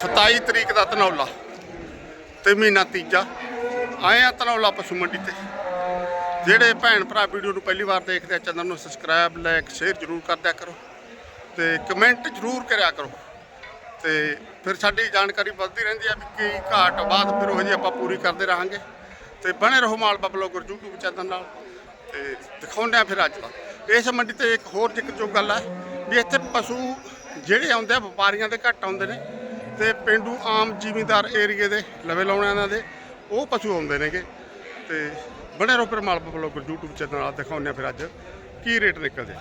27 ਤਰੀਕ ਦਾ ਧਨੌਲਾ ਤੇ ਮਹੀਨਾ ਤੀਜਾ। ਆਏ ਆ ਧਨੌਲਾ ਪਸ਼ੂ ਮੰਡੀ ਤੇ। ਜਿਹੜੇ ਭੈਣ ਭਰਾ ਵੀਡੀਓ ਨੂੰ ਪਹਿਲੀ ਵਾਰ ਦੇਖਦੇ ਆ, ਚੈਨਲ ਨੂੰ ਸਬਸਕ੍ਰਾਈਬ, ਲਾਈਕ, ਸ਼ੇਅਰ ਜਰੂਰ ਕਰਦਿਆ ਕਰੋ ਤੇ ਕਮੈਂਟ ਜਰੂਰ ਕਰਿਆ ਕਰੋ। ਤੇ ਫਿਰ ਸਾਡੀ ਜਾਣਕਾਰੀ ਵੱਧਦੀ ਰਹਿੰਦੀ ਆ ਵੀ ਕੀ ਘਾਟ ਬਾਅਦ ਫਿਰ ਉਹ ਜੀ ਆਪਾਂ ਪੂਰੀ ਕਰਦੇ ਰਹਾਂਗੇ। ਤੇ ਬਣੇ ਰਹੋ ਮਾਲ ਬਬਲੋ ਗੁਰ YouTube ਚੈਨਲ ਨਾਲ ਤੇ ਦਿਖਾਉਂਦੇ ਆ ਫਿਰ ਅੱਜ ਦਾ। ਇਸ ਮੰਡੀ ਤੇ ਇੱਕ ਹੋਰ ਜ਼ਿਕਰਯੋਗ ਗੱਲ ਹੈ ਵੀ ਇੱਥੇ ਪਸ਼ੂ ਜਿਹੜੇ ਆਉਂਦੇ ਆ, ਵਪਾਰੀਆਂ ਦੇ ਘੱਟ ਆਉਂਦੇ ਨੇ। ਤੇ ਪਿੰਡੂ ਆਮ ਜ਼ਿਮੀਂਦਾਰ ਏਰੀਏ ਦੇ ਲਵੇ ਲਾਉਣਿਆਂ ਦੇ, ਉਹ ਪਸ਼ੂ ਆਉਂਦੇ ਨੇਗੇ। ਤੇ ਬਣੇ ਰਹੋ ਫਿਰ ਮਾਲ ਬਬਲੋ YouTube ਚੈਨਲ ਨਾਲ ਦਿਖਾਉਂਦੇ ਆ ਫਿਰ ਅੱਜ ਕੀ ਰੇਟ ਨਿਕਲਦੇ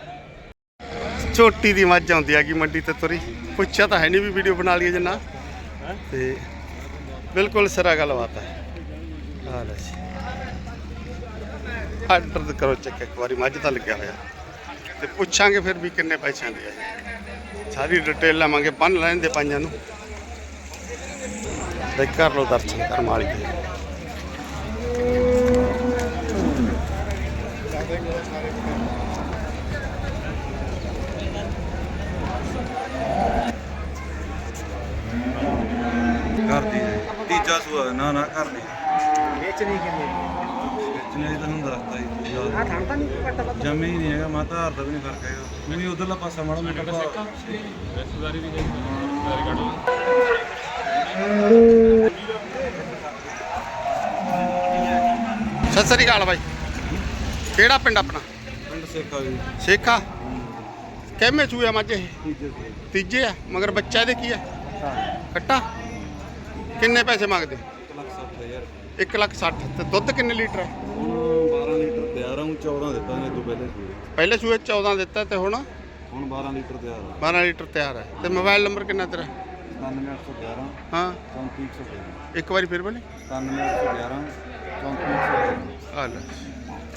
ਛੋਟੀ ਦੀ ਮੱਝ ਆਉਂਦੀ ਹੈਗੀ ਮੰਡੀ ਤੇ ਤੁਰੀ। ਪੁੱਛਿਆ ਤਾਂ ਹੈ ਨਹੀਂ ਵੀ ਵੀਡੀਓ ਬਣਾ ਲਈਏ ਜਨਾ ਤੇ ਬਿਲਕੁਲ ਸਿਰਾ ਗੱਲਬਾਤ ਹੈ। ਆ ਲੈ ਜੀ। ਆਰਡਰ ਕਰੋ ਚੈੱਕ ਇੱਕ ਵਾਰੀ, ਮੱਝ ਤਾਂ ਲੱਗਿਆ ਹੋਇਆ। ਤੇ ਪੁੱਛਾਂਗੇ ਫਿਰ ਵੀ ਕਿੰਨੇ ਪੈਸਿਆਂ ਦੀ ਆ ਸਾਰੀ ਡਿਟੇਲ ਲਵਾਂਗੇ, ਬੰਨ ਲੈਣ ਦੇ ਪੰਜਾਂ ਨੂੰ। ਤੇ ਕਰ ਲਓ ਦਰਸ਼ਨ ਕਰ ਮਾਲੀ ਦੇ ਕਰਦੀ ਹੈ। ਤੀਜਾ ਸੂਆ ਨਾ ਨਾ ਕਰਦੀ ਵੇਚਣੀ ਕਿੰਨੇ ਵੇਚਣੇ ਦੀ ਤੁਹਾਨੂੰ ਦੱਸਦਾ ਜੀ ਆ ਥਾਂ ਤਾਂ ਨਹੀਂ ਪੱਟਾ ਪੱਟਾ ਜਮੇ ਹੀ ਨਹੀਂ ਹੈਗਾ ਮਾਤਾ ਹਾਰ ਦਾ ਵੀ ਨਹੀਂ ਫ਼ਰਕ ਹੈਗਾ। ਨਹੀਂ ਉਧਰਲਾ ਪਾਸਾ ਮਾੜਾ ਮੋਟਾ ਭਾਅ ਸਤਿ ਸ੍ਰੀ ਅਕਾਲ ਬਾਈ। ਕਿਹੜਾ ਪਿੰਡ ਆਪਣਾ? ਪਿੰਡ ਸੇਖਾ ਵੀ ਸੇਖਾ? ਕਿੰਮੇ ਚੂਆ ਮੱਝ? ਇਹ ਤੀਜੇ ਆ ਮਗਰ ਬੱਚਾ ਇਹਦੇ ਕੀ ਆ? ਕੱਟਾ ਕਿੰਨੇ ਪੈਸੇ ਮੰਗਦੇ? 1 ਲੱਖ 60 ਹਜ਼ਾਰ। 1 ਲੱਖ 60 ਤੇ ਦੁੱਧ ਕਿੰਨੇ ਲੀਟਰ ਹੈ ਹੁਣ 12 ਲੀਟਰ ਤਿਆਰ ਆ ਹੁਣ 14 ਦਿੱਤਾ ਨੇ ਤੋਂ ਪਹਿਲੇ ਸੂਏ। ਪਹਿਲੇ ਸੂਏ 14 ਦਿੱਤਾ ਤੇ ਹੁਣ? ਹੁਣ 12 ਲੀਟਰ ਤਿਆਰ ਆ। 12 ਲੀਟਰ ਤਿਆਰ ਹੈ ਤੇ ਮੋਬਾਈਲ ਨੰਬਰ ਕਿੰਨਾ ਤੇਰਾ? 97811 ਹਾਂ। 3413 ਇੱਕ ਵਾਰੀ ਫਿਰ ਬੋਲੇ। 97811 3413 ਆ ਲੈ।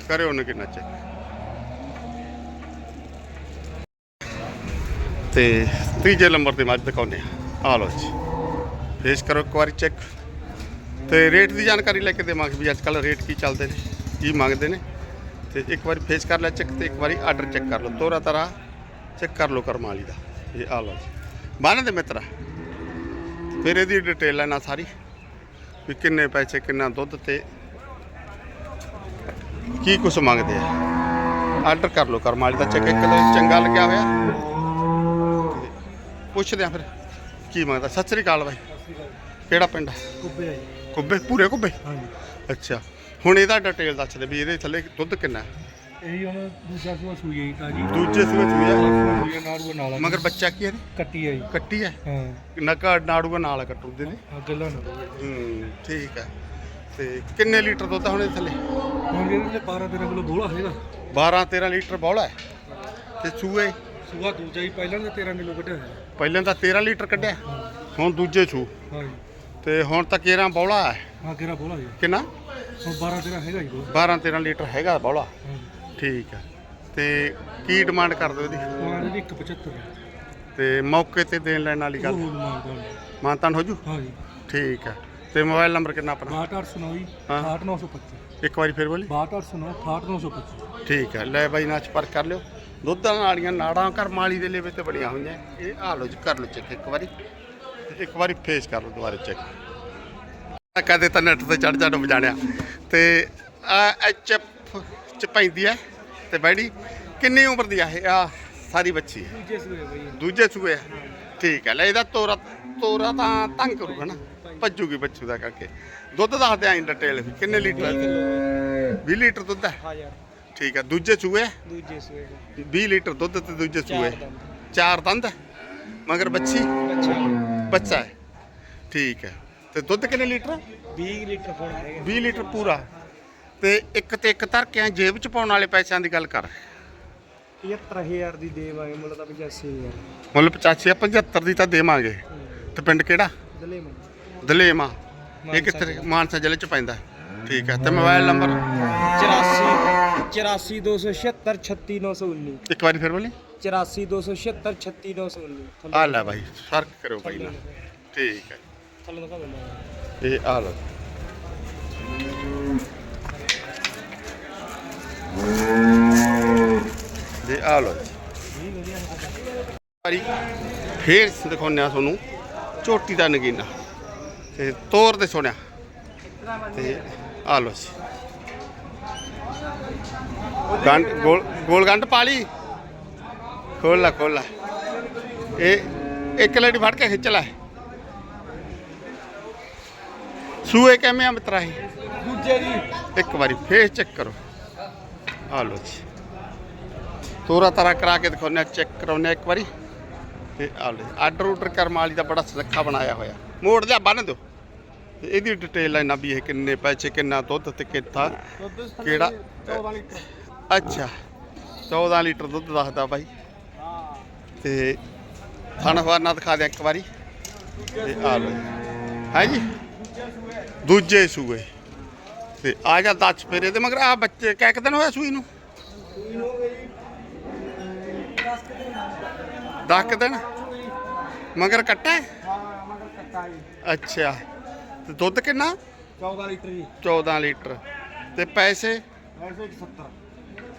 ਕਰਿਓ ਨਾ ਕਿੰਨਾ ਚੈੱਕ ਤੇ ਤੀਜੇ ਨੰਬਰ ਤੇ ਮੱਝ ਦਿਖਾਉਂਦੇ ਆ ਆ ਲਓ ਜੀ। ਫੇਸ ਕਰੋ ਇੱਕ ਵਾਰੀ ਚੈੱਕ ਤੇ ਰੇਟ ਦੀ ਜਾਣਕਾਰੀ ਲੈ ਕੇ ਦੇਵਾਂਗੇ ਵੀ ਅੱਜ ਕੱਲ ਰੇਟ ਕੀ ਚੱਲਦੇ ਨੇ ਕੀ ਮੰਗਦੇ ਨੇ। ਤੇ ਇੱਕ ਵਾਰੀ ਫੇਸ ਕਰ ਲੈ ਚੈੱਕ ਤੇ ਇੱਕ ਵਾਰੀ ਆਰਡਰ ਚੈੱਕ ਕਰ ਲਓ। ਤੋਰਾ ਤਰਾ ਚੈੱਕ ਕਰ ਲਓ ਕਰਮ ਵਾਲੀ ਦਾ। ਇਹ ਆ ਲਓ ਜੀ। ਬਾਨਾਂ ਦੇ ਮਿੱਤਰਾ ਫਿਰ ਇਹਦੀ ਡਿਟੇਲ ਲੈਣਾ ਸਾਰੀ ਵੀ ਕਿੰਨੇ ਪੈਸੇ ਕਿੰਨਾ ਦੁੱਧ ਤੇ ਕੀ ਕੁਛ ਮੰਗਦੇ ਆ। ਆਰਡਰ ਕਰ ਲਓ ਕਰਮ ਵਾਲੀ ਦਾ ਚੈੱਕ ਇੱਕ ਚੰਗਾ ਲੱਗਿਆ ਹੋਇਆ। ਪੁੱਛਦੇ ਆ ਫਿਰ ਕੀ ਮੰਗਦਾ। ਸਤਿ ਸ੍ਰੀ ਅਕਾਲ ਬਾਈ। ਕਿਹੜਾ ਪਿੰਡ ਆ? ਕੁੱਬੇ ਆ ਜੀ। ਕੁੱਬੇ ਪੂਰੇ ਕੁੱਬੇ? ਹਾਂਜੀ। ਅੱਛਾ। ਹੁਣ ਇਹਦਾ ਡਿਟੇਲ ਦੱਸ ਦੇ ਵੀ ਇਹਦੇ ਥੱਲੇ ਦੁੱਧ ਕਿੰਨਾ ਹੈ? ਇਹੀ ਹੁਣ ਦੂਜਾ ਸੂਆ ਸੂਈ ਹੈ ਤਾਂ ਜੀ। ਦੂਜੇ ਸੂਏ ਚੂਆ ਸੂਈ ਹੈ ਨਾੜੂ ਨਾਲ ਮਗਰ ਬੱਚਾ ਕੀ ਹੈ ਇਹਦੇ? ਕੱਟੀ ਹੈ ਜੀ। ਕੱਟੀ ਹੈ। ਹਾਂ ਨਕਾ ਨਾੜੂਗਾ ਨਾਲ ਕੱਟੂਦੇ ਨੇ ਆ ਗੱਲਾਂ ਨਾ ਹੂੰ ਠੀਕ ਹੈ ਤੇ ਕਿੰਨੇ ਲੀਟਰ ਦੁੱਧ ਆ ਹੁਣ ਇਹਦੇ ਥੱਲੇ? ਹੁਣ ਇਹਦੇ ਤੇ 12 13 ਕਿਲੋ ਬੋਲਾ ਹੈਗਾ। 12 13 ਲੀਟਰ ਬੌਲਾ ਹੈ। ਤੇ ਸੂਏ? ਸੂਆ ਦੂਜਾ ਹੀ ਪਹਿਲਾਂ ਦਾ 13 ਕਿਲੋ ਕੱਢਿਆ ਹੋਇਆ। ਪਹਿਲਾਂ ਤਾਂ 13 ਲੀਟਰ ਕੱਢਿਆ। ਹੁਣ ਦੂਜੇ ਛੂ ਹਾਂ ਜੀ। ਤੇ ਹੁਣ ਤਾਂ 13 ਬੌਲਾ ਹੈ। ਹਾਂ ਕਿਹੜਾ ਬੋਲਾ ਜੀ ਕਿੰਨਾ? ਹੁਣ 12 13 ਹੈਗਾ ਜੀ ਬੋਲਾ 12 13 ਲੀਟਰ ਹੈਗਾ ਬੌਲਾ ਹਾਂ ਠੀਕ ਹੈ। ਤੇ ਕੀ ਡਿਮਾਂਡ ਕਰ ਦਿਓ ਇਹਦੀ ਦੇ 175 ਤੇ ਮੌਕੇ ਤੇ ਦੇਣ ਲੈਣ ਵਾਲੀ ਗੱਲ? ਮੰਗਦਾ ਮਾਨਤਾਨ ਹੋ ਜੂ ਹਾਂ ਜੀ? ਠੀਕ ਹੈ। ਤੇ ਮੋਬਾਈਲ ਨੰਬਰ ਕਿੰਨਾ ਆਪਣਾ? 6809 ਜੀ ਹਾਂ। 6925 ਇੱਕ ਵਾਰੀ ਫੇਰ ਬੋਲੀ। 6209 6925 ਠੀਕ ਹੈ। ਲੈ ਬਾਈ ਨਾਲ ਸੰਪਰਕ ਕਰ ਲਿਓ। ਦੁੱਧਾਂ ਵਾਲੀਆਂ ਨਾੜਾਂ ਘਰ ਮਾਲੀ ਦੇ ਲੇਵੇ ਤੇ ਬੜੀਆਂ ਹੋਈਆਂ। ਇਹ ਆ ਲਓ ਜੀ ਕਰ ਲਓ ਚੈੱਕ ਇੱਕ ਵਾਰੀ। ਤੇ ਇੱਕ ਵਾਰੀ ਫੇਸ ਕਰ ਲਓ ਦੁਬਾਰਾ ਚੈੱਕ ਕਦੇ ਤਾਂ ਨੈਟ ਤੇ ਚੜ ਚੜ ਜਾਣਿਆ ਤੇ ਆ ਐਚ ਐਫ ਚ ਪੈਂਦੀ ਹੈ। ਤੇ ਬੈੜੀ ਕਿੰਨੀ ਉਮਰ ਦੀ ਆ ਇਹ? ਆ ਸਾਰੀ ਬੱਚੀ ਹੈ। ਦੂਜੇ ਸੂਏ ਬਈ ਦੂਜੇ ਸੂਏ ਆ? ਠੀਕ ਹੈ ਲੈ ਇਹਦਾ ਤੋਰਾ ਤੋਰਾ ਤਾਂ ਤੰਗ ਕਰੂਗਾ ਨਾ ਭੱਜੂਗੀ ਬੱਚੂ ਦਾ ਕਰਕੇ। ਦੁੱਧ ਦੱਸਦੇ ਆਂ ਡਿਟੇਲ ਕਿੰਨੇ ਲੀਟਰ ਹੈ 20 ਲੀਟਰ ਦੁੱਧ ਹੈ? ਹਾਂ ਯਾਰ। ਠੀਕ ਹੈ ਦੂਜੇ ਸੂਏ? ਦੂਜੇ ਸੂਏ 20 ਲੀਟਰ ਦੁੱਧ ਤੇ ਦੂਜੇ ਸੂਏ। ਚਾਰ ਦੰਦ। ਹੈ? ਮਗਰ ਬੱਚੀ? ਬੱਚਾ। ਹੈ। ਠੀਕ ਹੈ ਤੇ ਦੁੱਧ ਕਿੰਨੇ ਲੀਟਰ? ਹੈ? 20 ਲੀਟਰ ਹੈਗਾ। 20 ਲੀਟਰ ਪੂਰਾ। ਤੇ ਇੱਕ ਤੇ ਇੱਕ ਧਰ ਕੇ ਐਂ ਜੇਬ ਚ ਪਾਉਣ ਵਾਲੇ ਪੈਸਿਆਂ ਦੀ ਗੱਲ ਕਰ 75000 ਦੀ ਦੇਵਾਂਗੇ ਮੁੱਲ ਤਾਂ 85000 ਮੁੱਲ 85 75 ਦੀ ਤਾਂ ਦੇਵਾਂਗੇ। ਤੇ ਪਿੰਡ ਕਿਹੜਾ? ਦਲੇ ਦਲੇਮਾ। ਇਹ ਕਿੱਥੇ ਮਾਨਸਾ ਜ਼ਿਲ੍ਹੇ ਚ ਪੈਂਦਾ। ਠੀਕ ਹੈ ਤੇ ਮੋਬਾਈਲ ਨੰਬਰ? 84 84276 36919 ਇੱਕ ਵਾਰੀ ਫਿਰ ਬੋਲੀ। 84276 36919 ਆ ਲੈ ਭਾਈ ਫ਼ਰਕ ਕਰੋ ਭਾਈ ਨਾ ਠੀਕ ਹੈ ਥੱਲੇ ਦਿਖਾ ਦਿੰਦਾ। ਇਹ ਆ ਲਓ। ਦੇ ਆ ਲਓ ਜੀ। ਵਾਰੀ ਫੇਰ ਦਿਖਾਉਂਦੇ ਆ ਤੁਹਾਨੂੰ ਝੋਟੀ ਦਾ ਨਗੀਨਾ। ਤੇ ਤੋਰ ਦੇ ਸੋਹਣਿਆ। ਤੇ ਆ ਲੋ ਜੀ। ਗੰਡ ਗੋਲ ਗੋਲ ਗੰਡ ਪਾ ਲਈ। ਖੋਲ ਲਾ ਖੋਲ ਲਾ। ਇਹ ਇੱਕ ਲੜੀ ਫੜ ਕੇ ਖਿੱਚ ਲੈ। ਸੂਏ ਕਿਵੇਂ ਆ ਮਿੱਤਰਾ ਇਹ? ਦੂਜੇ ਜੀ ਇੱਕ ਵਾਰੀ ਫੇਰ ਚੈੱਕ ਕਰੋ। ਆ ਲੋ ਜੀ। ਤੋਰਾ ਤਾਰਾ ਕਰਾ ਕੇ ਦਿਖਾਉਂਦੇ ਚੈੱਕ ਕਰਾਉਂਦੇ ਇੱਕ ਵਾਰੀ। ਤੇ ਆ ਲੋ ਆਰਡਰ ਉਡਰ ਕਰਮ ਵਾਲੀ ਦਾ ਬੜਾ ਸੁਰੱਖਾ ਬਣਾਇਆ ਹੋਇਆ। ਮੋੜ ਜਾ, ਬੰਨ ਦਿਓ। ਤੇ ਇਹਦੀ ਡਿਟੇਲ ਲੈਣਾ ਵੀ ਇਹ ਕਿੰਨੇ ਪੈਸੇ, ਕਿੰਨਾ ਦੁੱਧ ਤੇ ਕਿੱਥਾ, ਕਿਹੜਾ? ਅੱਛਾ। 14 ਲੀਟਰ ਦੁੱਧ ਦੱਸਦਾ ਬਾਈ। ਹਾਂ ਤੇ ਥਣ ਦਿਖਾ ਦਿਆਂ ਇੱਕ ਵਾਰੀ। ਤੇ ਆ ਲੋ ਹੈ ਜੀ? ਦੂਜੇ ਸੂਏ। ਤੇ ਆ ਜਾ 10 ਫੇਰੇ ਤੇ ਮਗਰ। ਆ ਬੱਚੇ ਕਹਿ ਦਿਨ ਹੋਇਆ ਸੂਈ ਨੂੰ? 10 ਦਿਨ। ਮਗਰ ਕੱਟਾ ਹੈ? ਹਾਂ ਮਗਰ ਕੱਟਾ ਜੀ ਅੱਛਾ। ਤੇ ਦੁੱਧ ਕਿੰਨਾ? 14 ਲੀਟਰ ਜੀ। 14 ਲੀਟਰ। ਤੇ ਪੈਸੇ? ਐਸੇ 70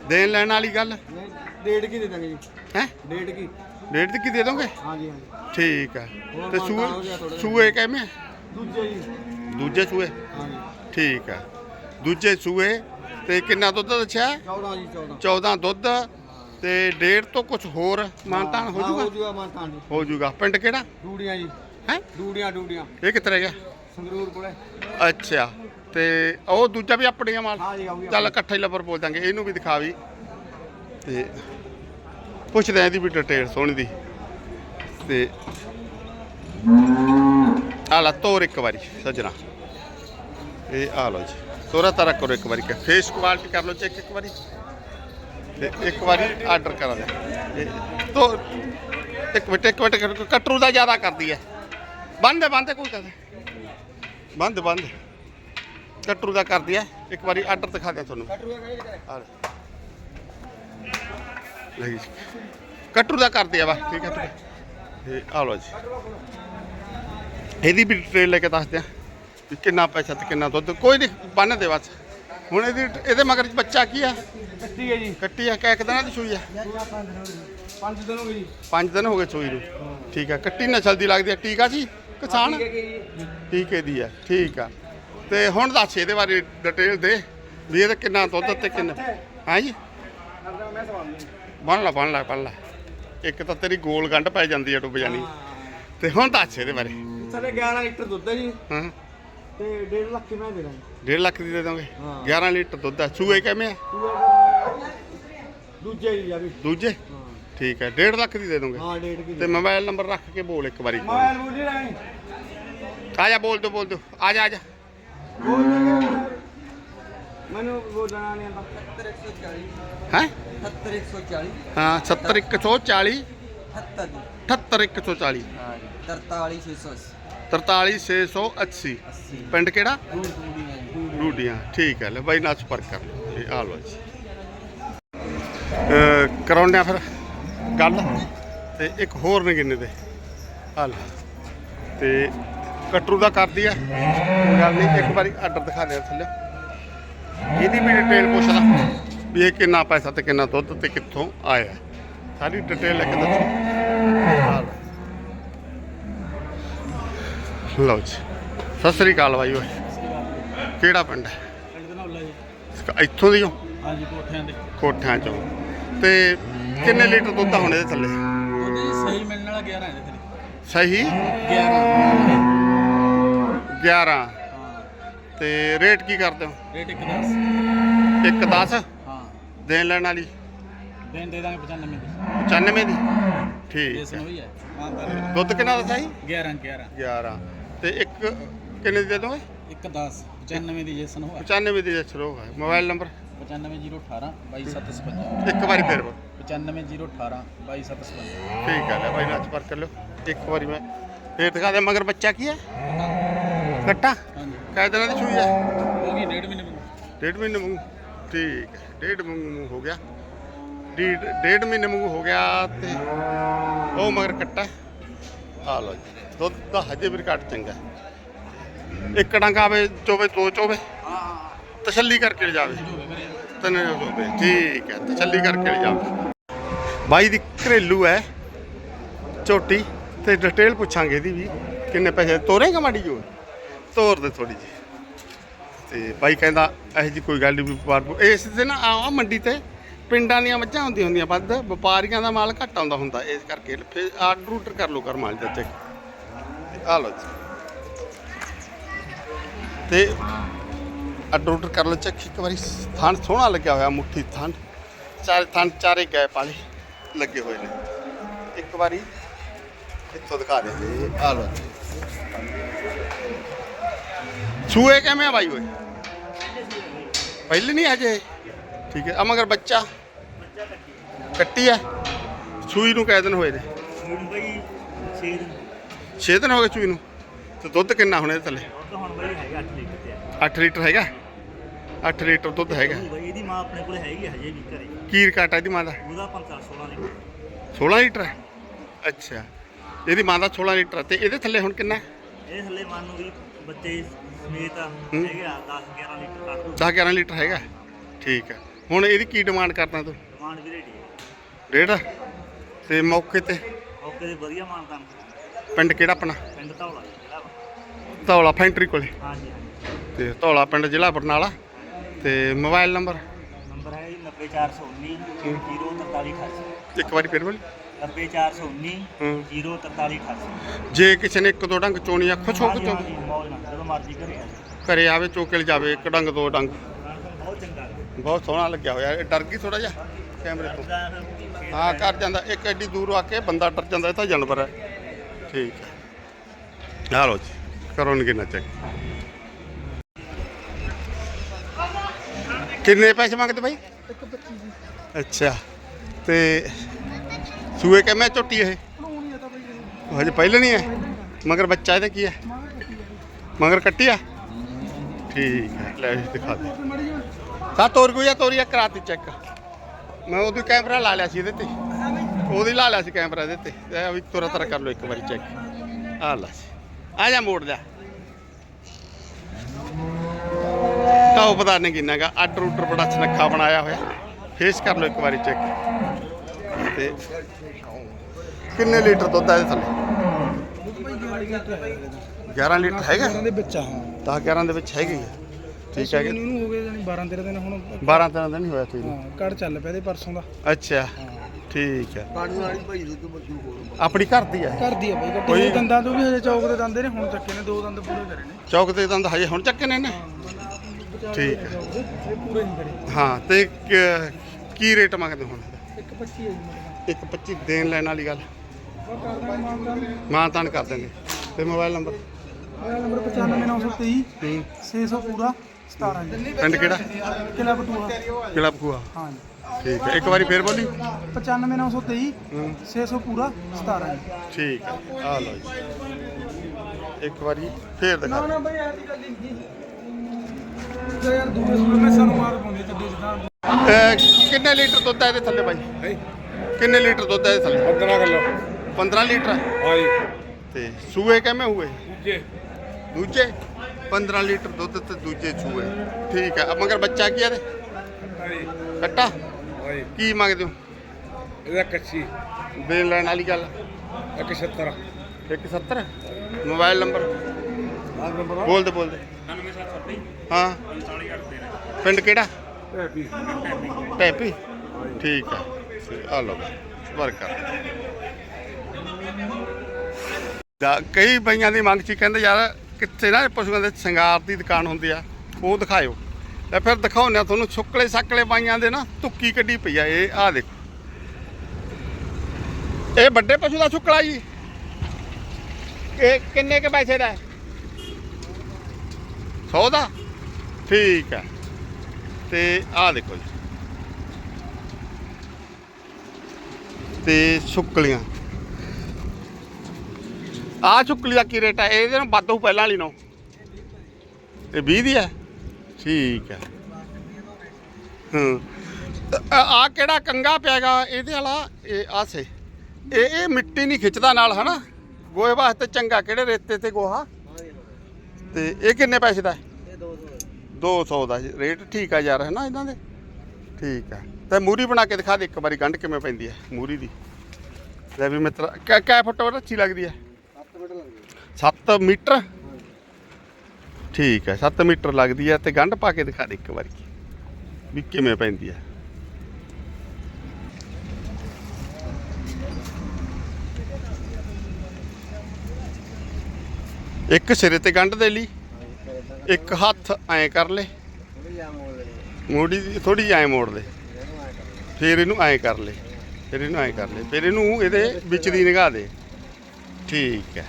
ਦੇਣ ਲੈਣ ਵਾਲੀ ਗੱਲ? ਨਹੀਂ ਡੇਢ ਕੀ ਦੇ ਦਾਂਗੇ ਜੀ। ਹੈ? ਡੇਢ ਕੀ? ਡੇਢ ਦੀ ਕੀ ਦੇ ਦੋਗੇ? ਹਾਂਜੀ ਹਾਂਜੀ। ਠੀਕ ਹੈ। ਤੇ ਸੂਏ। ਸੂਏ ਕਿਵੇਂ? ਦੂਜੇ ਜੀ। ਦੂਜੇ ਸੂਏ? ਹਾਂਜੀ। ਠੀਕ ਹੈ। ਦੂਜੇ ਸੂਏ ਤੇ ਕਿੰਨਾ ਦੁੱਧ ਦੱਸਿਆ? 14 ਜੀ 14 14 ਦੁੱਧ ਤੇ ਡੇਢ ਤੋਂ ਕੁਝ ਹੋਰ ਮਾਨਤਾਨ ਹੋ ਹਾਂ, ਹੋ ਜੂਗਾ ਮਾਨਤਾਨ ਜੀ। ਹੋ ਜਾਊਗਾ ਪਿੰਡ ਕਿਹੜਾ? ਡੂੜੀਆਂ ਜੀ। ਹੈ? ਡੂੜੀਆਂ ਡੂੜੀਆਂ। ਇਹ ਕਿੱਥੇ ਰਹਿ ਗਿਆ? ਸੰਗਰੂਰ ਕੋਲੇ ਅੱਛਾ ਤੇ ਉਹ ਦੂਜਾ ਵੀ ਆਪਣੀਆਂ ਮਾਲ ਚੱਲ ਇਕੱਠਾ ਹੀ ਲਵਰ ਬੋਲ ਦਾਂਗੇ ਇਹਨੂੰ ਵੀ ਦਿਖਾ ਵੀ। ਤੇ ਪੁੱਛਦੇ ਆ ਇਹਦੀ ਵੀ ਡਿਟੇਲ ਸੋਹਣੀ ਦੀ। ਤੇ ਆ ਲਾ ਤੋਰ ਇੱਕ ਵਾਰੀ ਸੱਜਣਾ। ਇਹ ਆ ਲਓ ਜੀ। ਤੋਰਾ ਤਾਰਾ ਕਰੋ ਇੱਕ ਵਾਰੀ ਫੇਸ ਕੁਆਲਿਟੀ ਕਰ ਲਓ ਚੈੱਕ ਇੱਕ ਵਾਰੀ। ਤੇ ਇੱਕ ਵਾਰੀ ਆਰਡਰ ਕਰਾ ਦੇ। ਇਹ ਤੋ ਇੱਕ ਮਿੰਟ ਇੱਕ ਮਿੰਟ ਕਰੋ, ਕਟਰੂ ਦਾ ਜ਼ਿਆਦਾ ਕਰਦੀ ਹੈ ਬੰਦ ਬੰਦ ਹੈ ਕੋਈ ਗੱਲ ਬੰਦ ਬੰਦ। ਕਟਰੂ ਦਾ ਕਰਦੀ ਹੈ ਇੱਕ ਵਾਰੀ ਆਰਡਰ ਦਿਖਾ ਦਿਆਂ ਤੁਹਾਨੂੰ। ਆ ਕਟਰੂ ਦਾ ਕਰਦੇ ਆ ਵਾ ਠੀਕ ਹੈ ਠੀਕ ਆ ਲਓ ਜੀ। ਇਹਦੀ ਵੀ ਡਿਟੇਲ ਲੈ ਕੇ ਦੱਸ ਦਿਆਂ। ਵੀ ਕਿੰਨਾ ਪੈਸਾ ਤੇ ਕਿੰਨਾ ਦੁੱਧ ਕੋਈ ਨਹੀਂ ਬੰਨ ਦੇ ਬਸ। ਹੁਣ ਇਹਦੀ ਇਹਦੇ ਮਗਰ ਬੱਚਾ ਕੀ ਆ? ਕੱਟੀ ਹੈ ਜੀ। ਕੱਟੀ ਆ ਕਿਹ ਦਿਨਾਂ ਦੀ ਸੂਈ ਆ? ਪੰਜ ਦਿਨ ਹੋ ਗਏ ਜੀ। 5 ਦਿਨ ਹੋ ਗਏ ਸੂਈ ਨੂੰ। ਠੀਕ ਆ ਕੱਟੀ ਨਸਲ ਦੀ ਲੱਗਦੀ ਆ ਟੀਕਾ ਜੀ? ਕਿਸਾਨ? ਟੀਕੇ ਦੀ ਆ ਠੀਕ ਆ। ਤੇ ਹੁਣ ਦੱਸ ਇਹਦੇ ਬਾਰੇ ਡਿਟੇਲ ਦੇ ਵੀ ਇਹਦਾ ਕਿੰਨਾ ਦੁੱਧ ਤੇ ਕਿੰਨਾ ਹਾਂ ਜੀ? ਬਣ ਲਾ ਬਣ ਲਾ ਬਣ ਲਾ। ਇੱਕ ਤਾਂ ਤੇਰੀ ਗੋਲ ਗੰਢ ਪੈ ਜਾਂਦੀ ਆ ਡੁੱਬ ਜਾਣੀ। ਤੇ ਹੁਣ ਦੱਸ ਇਹਦੇ ਬਾਰੇ। ਸਾਡੇ 11 ਲੀਟਰ ਦੁੱਧ ਹੈ ਜੀ। ਹਾਂ। ਤੇ 1.5 ਲੱਖ ਦੀ ਮੈਂ ਦੇ ਦਾਂਗੇ। 1.5 ਲੱਖ ਦੀ ਦੇ ਦੋਗੇ? ਹਾਂ। 11 ਲੀਟਰ ਦੁੱਧ ਆ। ਸੂਏ ਕਿਵੇਂ ਆ? ਦੂਜੇ ਜੀ ਆ ਵੀ। ਦੂਜੇ? ਹਾਂ। ਠੀਕ ਹੈ 1.5 ਲੱਖ ਦੀ ਦੇ ਦੋਗੇ? ਹਾਂ ਡੇਢ ਕੀ ਤੇ ਮੋਬਾਈਲ ਨੰਬਰ ਰੱਖ ਕੇ ਬੋਲ ਇੱਕ ਵਾਰੀ। ਮੋਬਾਈਲ ਬੋਲੀ ਰਾਣੀ ਆ ਜਾ ਬੋਲ ਦੋ ਬੋਲ ਦੋ। ਆ ਜਾ ਆ ਜਾ। ਬੋਲ ਦੇ ਮੈਨੂੰ ਬੋਲਣਾ ਨਹੀਂ ਆਉਂਦਾ। 7140 ਹੈ 7140 ਹਾਂ 70140 77 78140 ਹਾਂ 43680 43680 80 ਪਿੰਡ ਕਿਹੜਾ? ਦੂਰ ਰੂਡੀਆਂ ਠੀਕ ਹੈ, ਲੈ ਬਾਈ, ਨਾਲ ਸੰਪਰਕ ਕਰ ਲਓ। ਇਹ ਆ ਲਓ ਜੀ। ਕਰਾਉਂਦੇ ਆ ਫਿਰ ਗੱਲ। ਤੇ ਇੱਕ ਹੋਰ ਨੇ ਕਿੰਨੇ ਦੇ? ਹਲ ਤੇ ਕਟਰੂ ਦਾ ਕਰਦੀ ਆ। ਗੱਲ ਨਹੀਂ, ਇੱਕ ਵਾਰੀ ਆਰਡਰ ਦਿਖਾ ਦੇ ਥੱਲੇ। ਇਹਦੀ ਵੀ ਡਿਟੇਲ ਪੁੱਛਦਾ ਵੀ ਇਹ ਕਿੰਨਾ ਪੈਸਾ ਤੇ ਕਿੰਨਾ ਦੁੱਧ ਤੇ ਕਿੱਥੋਂ ਆਇਆ। ਸਾਰੀ ਡਿਟੇਲ ਲੈ ਦੱਸੋ ਆ ਲਓ। ਜੀ। ਸਤਿ ਸ੍ਰੀ ਅਕਾਲ ਬਾਈ ਓਏ ਕਿਹੜਾ ਪਿੰਡ ਹੈ? ਪਿੰਡ ਦੇ ਨਾਲ ਜੀ। ਇੱਥੋਂ ਦੀ ਹੋ? ਹਾਂਜੀ ਕੋਠਿਆਂ ਦੇ। ਕੋਠਿਆਂ ਚੋਂ। ਤੇ ਕਿੰਨੇ ਲੀਟਰ ਦੁੱਧ ਆ ਹੁਣ ਇਹਦੇ ਥੱਲੇ? ਉਹਦੀ ਸਹੀ ਮਿਲਣ ਵਾਲਾ 11 ਹੈ ਇਹਦੇ ਸਹੀ? 11 11 ਹਾਂ। ਤੇ ਰੇਟ ਕੀ ਕਰਦੇ ਹੋ? ਰੇਟ 1 10 ਇੱਕ 10 ਹਾਂ। ਦੇਣ ਲੈਣ ਵਾਲੀ? ਦੇਣ ਦੇ ਦਾਂਗੇ 95 ਦੀ। 95 ਦੀ? ਠੀਕ ਹੈ। ਦੁੱਧ ਕਿੰਨਾ ਦੱਸਿਆ ਸੀ? 11 11 11 ਤੇ ਇੱਕ ਕਿੰਨੇ ਦੀ ਦੇ ਦੋਗੇ? 1 10 95 ਦੀ ਜੇਸਨ ਹੋਇਆ 95 ਦੀ ਜਸਰੋ ਹੈ ਮੋਬਾਈਲ ਨੰਬਰ? 95018 22755 ਇੱਕ ਵਾਰੀ ਫੇਰ ਬੋਲ। 95018 22755 ਠੀਕ ਹੈ ਲੈ ਬਾਈ ਨਾਲ ਸੰਪਰਕ ਕਰ ਲਿਓ। ਇੱਕ ਵਾਰੀ ਮੈਂ ਫੇਰ ਦਿਖਾ ਦੇ ਮਗਰ ਬੱਚਾ ਕੀ ਹੈ? ਕੱਟਾ ਕਾਇ ਦਿਨਾਂ ਦੀ ਸੂਈ ਹੈ ਹੋ ਗਈ ਡੇਢ ਮਹੀਨੇ ਮੰਗੋ ਡੇਢ ਮਹੀਨੇ ਮੰਗੂ ਠੀਕ ਹੈ ਡੇਢ ਮੰਗੂ ਹੋ ਗਿਆ। ਡੇਢ ਡੇਢ ਮਹੀਨੇ ਮੰਗੂ ਹੋ ਗਿਆ ਤੇ ਉਹ ਮਗਰ ਕੱਟਾ। ਆ ਲਓ ਜੀ ਦੁੱਧ ਦਾ ਹਜੇ ਵੀ ਘੱਟ ਚੰਗਾ। ਇੱਕ ਡੰਗ ਆਵੇ, ਚੋਵੇ, ਦੋ ਚੋਵੇ। ਤਸੱਲੀ ਕਰਕੇ ਲਿਜਾਵੇ। ਤਿੰਨ ਚੋਵੇ। ਠੀਕ ਹੈ, ਤਸੱਲੀ ਕਰਕੇ ਲਿਜਾਵੇ। ਬਾਈ ਦੀ ਘਰੇਲੂ ਹੈ, ਝੋਟੀ। ਤੇ ਡਿਟੇਲ ਪੁੱਛਾਂਗੇ ਇਹਦੀ ਵੀ, ਕਿੰਨੇ ਪੈਸੇ ਤੋਰੇਗਾ ਮਾੜੀ ਜੋ ਤੋਰ ਦੇ ਥੋੜੀ ਜੀ ਤੇ ਬਾਈ ਕਹਿੰਦਾ, ਇਹੋ ਜੀ ਕੋਈ ਗੱਲ ਨਹੀਂ ਵਪਾਰ ਇਸ ਤੇ ਨਾ ਆ ਮੰਡੀ ਤੇ ਪਿੰਡਾਂ ਦੀਆਂ ਮੱਝਾਂ ਹੁੰਦੀਆਂ ਹੁੰਦੀਆਂ ਵੱਧ, ਵਪਾਰੀਆਂ ਦਾ ਮਾਲ ਘੱਟ ਆਉਂਦਾ ਹੁੰਦਾ। ਇਸ ਕਰਕੇ ਫਿਰ ਆਰਡਰ ਉਡਰ ਕਰ ਲੋ ਕਰ ਮਾਲ ਚਾਚੇ ਆ ਲੋ ਜੀ। ਤੇ ਉਡਰ ਕਰ ਲੋ ਚੈੱਕ ਇੱਕ ਵਾਰੀ ਥਣ ਸੋਹਣਾ ਲੱਗਿਆ ਹੋਇਆ ਮੁੱਠੀ ਥਣ। ਚਾਰੇ ਥਣ ਚਾਰੇ ਗਏ ਪਾਲੇ ਲੱਗੇ ਹੋਏ ਨੇ। ਇੱਕ ਵਾਰੀ ਇੱਥੋਂ ਦਿਖਾ ਦੇ। ਜੀ ਆ ਲੋ ਸੂਏ ਕਿਵੇਂ ਆ ਬਾਈ ਓਏ? ਪਹਿਲੇ ਨਹੀਂ ਅਜੇ ਠੀਕ ਹੈ। ਆ ਮਗਰ ਬੱਚਾ। ਕੱਟੀ ਆ। ਸੂਈ ਨੂੰ ਕਿੰਨੇ ਦਿਨ ਹੋਏ ਨੇ? ਹੁਣ ਬਈ 6 ਦਿਨ। 6 ਦਿਨ ਹੋ ਗਏ ਸੂਈ ਨੂੰ? ਤੇ ਦੁੱਧ ਕਿੰਨਾ ਹੁਣ ਇਹਦੇ ਥੱਲੇ? ਤਾਂ ਹੁਣ ਬਈ ਹੈਗਾ 8 ਲੀਟਰ ਤੇ 8 ਲੀਟਰ ਹੈਗਾ? 8 ਲੀਟਰ ਦੁੱਧ ਹੈਗਾ। ਬਈ ਇਹਦੀ ਮਾਂ ਆਪਣੇ ਕੋਲੇ ਹੈਗੀ ਹਜੇ ਵੀ ਘਰੇ। ਕੀ ਰਕਾਟਾ ਇਹਦੀ ਮਾਂ ਦਾ? ਉਹਦਾ 15 16 ਲੀਟਰ। 16 ਲੀਟਰ? ਹੈ ਅੱਛਾ। ਇਹਦੀ ਮਾਂ ਦਾ 16 ਲੀਟਰ ਤੇ ਇਹਦੇ ਥੱਲੇ ਹੁਣ ਕਿੰਨਾ? ਇਹ ਥੱਲੇ ਮੰਨ ਨੂੰ ਵੀ ਬੱਚੇ ਸਮੇਤ ਹੈਗੇ ਆ 10 11 ਲੀਟਰ ਕੱਢ ਦੂ 10 11 ਲੀਟਰ ਹੈਗਾ। ਠੀਕ ਹੈ ਹੁਣ ਇਹਦੀ ਕੀ ਡਿਮਾਂਡ ਕਰਦਾ ਤੂੰ? ਡਿਮਾਂਡ ਵੀ ਰੇਡੀ ਤੇ ਮੌਕੇ ਤੇ? ਓਕੇ ਦੇ ਵਧੀਆ ਮਾਨਤਾਨ ਪਿੰਡ ਕਿਹੜਾ ਆਪਣਾ? ਪਿੰਡ ਧੌਲਾ। ਧੌਲਾ ਫੈਂਟਰੀ ਕੋਲੇ। ਹਾਂਜੀ ਤੇ ਧੌਲਾ ਪਿੰਡ ਜ਼ਿਲ੍ਹਾ ਬਰਨਾਲਾ ਤੇ ਮੋਬਾਈਲ ਨੰਬਰ? ਨੰਬਰ ਹੈ ਜੀ 90419 04388 ਇੱਕ ਵਾਰੀ ਫਿਰ ਬੋਲ। 90419 ਹੂੰ। 04388 ਜੇ ਕਿਸੇ ਨੇ ਇੱਕ ਦੋ ਡੰਗ ਚੋਣੀ ਆ ਖੁਸ਼ ਹੋ ਕੇ ਹਾਂਜੀ ਚੋ ਜਦੋਂ ਮਰਜ਼ੀ ਘਰੇ ਆ ਜਾਓ। ਘਰੇ ਆਵੇ ਚੋਕੇ ਲ ਜਾਵੇ ਇੱਕ ਡੰਗ ਦੋ ਡੰਗ। ਬਹੁਤ ਚੰਗਾ ਬਹੁਤ ਸੋਹਣਾ ਲੱਗਿਆ ਹੋਇਆ ਇਹ ਡਰ ਗਈ ਥੋੜਾ ਜਿਹਾ ਕੈਮਰੇ ਤੋਂ। ਹਾਂ ਕਰ ਜਾਂਦਾ ਇੱਕ ਐਡੀ ਦੂਰੋਂ ਆ ਕੇ ਬੰਦਾ ਡਰ ਜਾਂਦਾ ਇਹ ਤਾਂ ਜਾਨਵਰ ਹੈ। ਠੀਕ ਹੈ। ਲਓ ਜੀ। ਕਰੋ ਨਗੀਨਾ ਚੈੱਕ। ਕਿੰਨੇ ਪੈਸੇ ਮੰਗਦੇ ਭਾਈ ਅੱਛਾ। ਤੇ ਸੂਏ ਕਿਵੇਂ ਝੋਟੀ ਇਹ? ਉਹ ਹਜੇ ਪਹਿਲੇ ਨਹੀਂ ਹੈ ਮਗਰ ਬੱਚਾ ਇਹਦਾ ਕੀ ਹੈ? ਮਗਰ ਕੱਟੀ ਆ? ਠੀਕ ਹੈ, ਲੈ ਦਿਖਾ ਦੇ। ਤਾਂ ਤੋਰ ਕੋਈ ਆ ਤੋਰੀਆ ਕਰਾਤੀ ਚੈੱਕ। ਮੈਂ ਉਹਦੀ ਕੈਮਰਾ ਲਾ ਲਿਆ ਸੀ ਇਹਦੇ ਤੇ। ਉਹਦੀ ਲਾ ਲਿਆ ਸੀ ਕੈਮਰਾ ਇਹਦੇ ਤੇ। ਇਹ ਵੀ ਤੁਰਾ ਤਰਾ ਕਰ ਲਓ ਇੱਕ ਵਾਰੀ ਚੈੱਕ। ਆ ਲਾ ਸੀ ਆ ਜਾ ਮੋੜ ਜਾ ਟਾਉ ਪਤਾ ਨਹੀਂ ਕਿੰਨਾ ਆਰਡਰ ਉਡਰ ਬੜਾ ਸੁਨੱਖਾ ਬਣਾਇਆ ਹੋਇਆ। ਫੇਸ ਕਰ ਲਓ ਇੱਕ ਵਾਰੀ ਚੈੱਕ ਤੇ ਕਿੰਨੇ ਲੀਟਰ ਦੁੱਧ ਆ ਇਹਦੇ ਥੱਲੇ? 11 ਲੀਟਰ ਹੈਗਾ? ਦੇ ਬੱਚਾ ਹਾਂ। 10 11 ਦੇ ਵਿੱਚ ਹੈਗੀ ਹੈ ਠੀਕ ਹੈ ਇਹਨੂੰ ਹੋ ਗਏ ਜਾਨੀ 12 13 ਦਿਨ ਹੁਣ 12 ਤਰ੍ਹਾਂ ਦਾ ਨਹੀਂ ਹੋਇਆ ਤੁਸੀਂ ਹਾਂ ਕੜ ਚੱਲ ਪਿਆ ਦੇ ਪਰਸੋਂ ਦਾ। ਅੱਛਾ। ਠੀਕ ਹੈ। ਆਪਣੀ ਘਰ ਦੀ ਹੈ ਘਰ ਦੀ ਆ ਬਈ ਕੋਈ- ਗੱਡੀ ਦੰਦਾਂ ਤੋਂ ਵੀ ਹਜੇ ਚੌਕ ਦੇ ਦੰਦੇ ਨੇ ਹੁਣ ਚੱਕੇ ਨੇ ਦੋ ਦੰਦ ਪੂਰੇ ਕਰੇ ਨੇ। ਚੌਕ ਤੇ ਦੰਦ ਹਜੇ ਹੁਣ ਚੱਕੇ ਨੇ ਨੇ? ਠੀਕ ਹੈ। ਇਹ ਪੂਰੇ ਨਹੀਂ ਕਰੇ। ਹਾਂ ਤੇ ਕ- ਕੀ ਰੇਟ ਮੰਗਦੇ ਹੁਣ? ਇੱਕ 25 ਹੈ ਜੀ ਮੇਰੇ ਇੱਕ 25 ਦੇਣ ਲੈਣ ਵਾਲੀ ਗੱਲ। ਉਹ ਕਰਦਾ ਕਰ ਦਿੰਦੇ ਤੇ ਮੋਬਾਈਲ ਨੰਬਰ? ਮੇਰਾ ਨੰਬਰ 95923 ਹੂੰ। 600 ਪੂਰਾ 17 ਜੀ। ਪਿੰਡ ਕਿਹੜਾ? ਕਿਲਾ ਬਟੂਆ। ਕਿਹੜਾ ਬਖੂਆ ਹਾਂ ਜੀ। ਠੀਕ ਹੈ। ਇੱਕ ਵਾਰੀ ਫੇਰ ਬੋਲੀ। 95923 ਹੂੰ। 600 ਪੂਰਾ 17 ਜੀ। ਠੀਕ ਹੈ। ਆ ਲਓ ਜੀ। ਇੱਕ ਵਾਰੀ ਫੇਰ ਦਿਖਾ। ਨਾ ਬਈ ਐਸੀ ਗੱਲ ਨਹੀਂ ਜੇ ਯਾਰ ਦੂਰੇ ਸੂਰੇ ਮੈਂ ਸਾਨੂੰ ਮਾਰ ਪਾਉਂਦੇ ਚੱਡੇ ਜਿੱਦਾਂ ਅਹ ਕਿੰਨੇ ਲੀਟਰ ਦੁੱਧ ਹੈ ਇਹਦੇ ਥੱਲੇ ਬਾਈ? ਕਿੰਨੇ ਲੀਟਰ ਦੁੱਧ ਹੈ ਇਹਦੇ ਥੱਲੇ? 15 ਕਿਲੋ। 15 ਲੀਟਰ। ਹਾਂਜੀ। ਤੇ ਸੂਏ ਕਿਵੇਂ ਹੋਏ? ਦੂਜੇ। ਦੂਜੇ? 15 ਲੀਟਰ ਦੁੱਧ ਤੇ ਦੂਜੇ ਸੂਏ। ਠੀਕ ਹੈ। ਮਗਰ ਬੱਚਾ ਕੀ ਹੈ ਇਹਦੇ? ਕੱਟਾ? ਹਾਂਜੀ ਕੀ ਮੰਗਦੇ ਹੋ? ਇਹਦਾ ਕੱਚੀ ਦੇਣ ਲੈਣ ਵਾਲੀ ਗੱਲ। 170 170 ਮੋਬਾਈਲ ਨੰਬਰ? ਬੋਲ ਦੇ ਬੋਲ ਦੇ ਹਾਂ। ਪਿੰਡ ਕਿਹੜਾ? ਟੈਪੀ ਠੀਕ ਹੈ ਤੇ ਆ। ਲਓ ਸੰਪਰਕ ਕਰ। ਦਾ ਕਈ ਬਈਆਂ ਦੀ ਮੰਗ ਸੀ ਕਹਿੰਦੇ ਯਾਰ ਕਿੱਥੇ ਨਾ ਪਸ਼ੂਆਂ ਦੇ ਸ਼ਿੰਗਾਰ ਦੀ ਦੁਕਾਨ ਹੁੰਦੀ ਆ ਉਹ ਦਿਖਾਇਓ। ਤੇ ਫਿਰ ਦਿਖਾਉਂਦੇ ਆ ਤੁਹਾਨੂੰ ਸੁੱਕਲੇ ਸਾਕਲੇ ਪਾਈਆਂ ਦੇ ਨਾ ਤੁੱਕੀ ਕੱਢੀ ਪਈ ਆ, ਇਹ ਆ ਦੇਖੋ। ਇਹ ਵੱਡੇ ਪਸ਼ੂ ਦਾ ਸੁੱਕਲਾ ਜੀ। ਇਹ ਕਿੰਨੇ ਕੇ ਪੈਸੇ ਦਾ? 100 ਦਾ? ਠੀਕ ਹੈ ਤੇ ਆਹ ਦੇਖੋ ਜੀ। ਤੇ ਸੁੱਕਲੀਆਂ ਆਹ ਸੁੱਕਲੀ ਦਾ ਕੀ ਰੇਟ ਹੈ ਇਹਦੇ ਨਾਲ ਵੱਧ ਪਹਿਲਾਂ ਵਾਲੀ ਨੂੰ ਇਹ 20 ਦੀ ਹੈ ਠੀਕ ਹੈ। ਹਾਂ। ਆ ਕਿਹੜਾ ਕੰਗਾ ਪਿਆਗਾ? ਇਹਦੇ ਵਾਲਾ, ਇਹ ਆਸੇ ਇਹ ਇਹ ਮਿੱਟੀ ਨਹੀਂ ਖਿੱਚਦਾ ਨਾਲ, ਹਨਾ? ਗੋਹੇ ਵਾਸਤੇ ਚੰਗਾ, ਕਿਹੜੇ ਰੇਤੇ ਤੇ ਗੋਹਾ? ਤੇ ਇਹ ਕਿੰਨੇ ਪੈਸੇ ਦਾ? ਹੈ 200 ਦਾ। ਰੇਟ ਠੀਕ ਆ ਯਾਰ ਹੈ ਨਾ ਇਹਨਾਂ ਦੇ? ਠੀਕ ਆ। ਤੇ ਮੂਰੀ ਬਣਾ ਕੇ ਦਿਖਾ ਦੇ ਇੱਕ ਵਾਰੀ, ਗੰਢ ਕਿਵੇਂ ਪੈਂਦੀ ਹੈ ਮੂਰੀ ਦੀ। ਲੈ ਵੀ ਮਿੱਤਰ, ਕੈ ਕੈ ਫੁੱਟ ਰੱਸੀ ਲੱਗਦੀ ਹੈ 7 ਮੀਟਰ? ਠੀਕ ਹੈ 7 ਮੀਟਰ ਲੱਗਦੀ ਹੈ ਤੇ ਗੰਢ ਪਾ ਕੇ ਦਿਖਾ ਦੇ ਇੱਕ ਵਾਰੀ। ਵੀ ਕਿਵੇਂ ਪੈਂਦੀ ਹੈ। ਇੱਕ ਸਿਰੇ ਤੇ ਗੰਢ ਦੇ ਲਈ, ਇੱਕ ਹੱਥ ਐਂ ਕਰ ਲੈ। ਮੋੜੀ ਥੋੜੀ ਜਿਹੀ ਐਂ ਮੋੜ ਲੈ ਫਿਰ ਇਹਨੂੰ ਐਂ ਕਰ ਲੈ, ਫਿਰ ਇਹਨੂੰ ਐਂ ਕਰ ਲੈ, ਫਿਰ ਇਹਨੂੰ ਇਹਦੇ ਵਿੱਚ ਦੀ ਨਿਗਾਹ ਦੇ। ਠੀਕ ਹੈ।